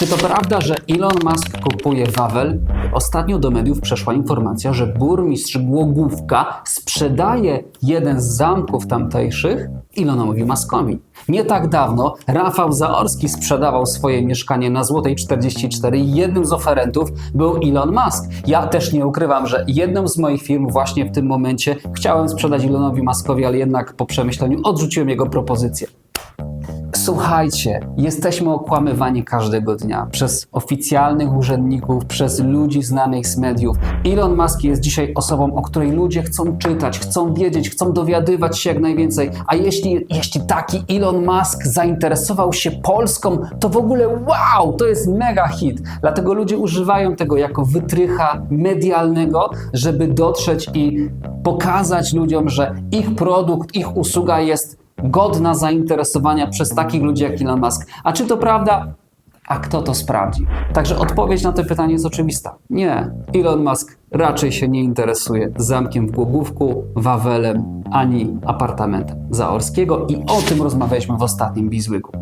Czy to prawda, że Elon Musk kupuje Wawel? Ostatnio do mediów przeszła informacja, że burmistrz Głogówka sprzedaje jeden z zamków tamtejszych Elonowi Muskowi. Nie tak dawno Rafał Zaorski sprzedawał swoje mieszkanie na Złotej 44 i jednym z oferentów był Elon Musk. Ja też nie ukrywam, że jedną z moich firm właśnie w tym momencie chciałem sprzedać Elonowi Muskowi, ale jednak po przemyśleniu odrzuciłem jego propozycję. Słuchajcie, jesteśmy okłamywani każdego dnia przez oficjalnych urzędników, przez ludzi znanych z mediów. Elon Musk jest dzisiaj osobą, o której ludzie chcą czytać, chcą wiedzieć, chcą dowiadywać się jak najwięcej. A jeśli, jeśli taki Elon Musk zainteresował się Polską, to w ogóle wow, to jest mega hit. Dlatego ludzie używają tego jako wytrycha medialnego, żeby dotrzeć i pokazać ludziom, że ich produkt, ich usługa jest godna zainteresowania przez takich ludzi jak Elon Musk. A czy to prawda? A kto to sprawdzi? Także odpowiedź na to pytanie jest oczywista. Nie. Elon Musk raczej się nie interesuje zamkiem w Głogówku, Wawelem ani apartamentem Zaorskiego i o tym rozmawialiśmy w ostatnim Bizłyku.